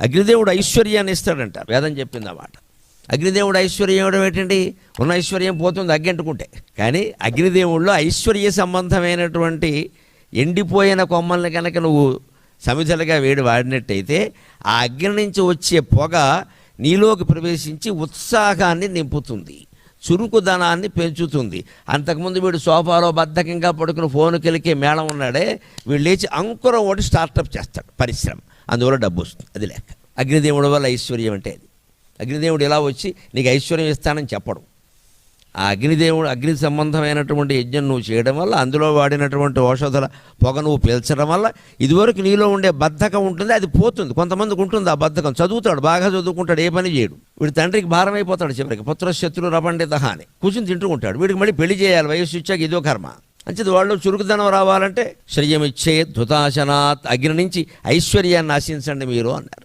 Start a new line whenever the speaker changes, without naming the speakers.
అగ్నిదేవుడు ఐశ్వర్యాన్ని ఇస్తాడంట. వేదం చెప్పింది ఆ మాట. అగ్నిదేవుడు ఐశ్వర్యం ఇవ్వడం ఏంటండి? ఉన్న ఐశ్వర్యం పోతుంది అగ్గంటుకుంటే. కానీ అగ్నిదేవుల్లో ఐశ్వర్య సంబంధమైనటువంటి ఎండిపోయిన కొమ్మల్ని కనుక నువ్వు సమిధలుగా వేడి వాడినట్టయితే ఆ అగ్ని నుంచి వచ్చే పొగ నీలోకి ప్రవేశించి ఉత్సాహాన్ని నింపుతుంది. చురుకుదనాన్ని పెంచుతుంది. అంతకుముందు వీడు సోఫాలో బద్ధకంగా పడుకుని ఫోన్ కెలికే మేళం ఉన్నాడే వీడు లేచి అంకురం ఒకటి స్టార్టప్ చేస్తాడు పరిశ్రమ. అందువల్ల డబ్బు వస్తుంది అది లెక్క. అగ్నిదేవుడి వల్ల ఐశ్వర్యం అంటే అది. అగ్నిదేవుడు ఇలా వచ్చి నీకు ఐశ్వర్యం ఇస్తానని చెప్పడం. ఆ అగ్నిదేవుడు అగ్ని సంబంధమైనటువంటి యజ్ఞం నువ్వు చేయడం వల్ల అందులో వాడినటువంటి ఔషధాల పొగ నువ్వు పీల్చడం వల్ల ఇదివరకు నీలో ఉండే బద్ధకం ఉంటుంది అది పోతుంది. కొంతమందికి ఉంటుంది ఆ బద్ధకం. చదువుతాడు బాగా చదువుకుంటాడు ఏ పని చేయడు. వీడి తండ్రికి భారం అయిపోతాడు చివరికి. పుత్ర శత్రు రబండిత అని కూర్చుని తింటూ ఉంటాడు. వీడికి మళ్ళీ పెళ్ళి చేయాలి వయస్సు ఇచ్చాక ఇదో కర్మ. అంచేది వాళ్ళు చురుకుదనం రావాలంటే శ్రేయమిచ్చే ధృతాశనాత్ అగ్ని నుంచి ఐశ్వర్యాన్ని ఆశించండి మీరు అన్నారు.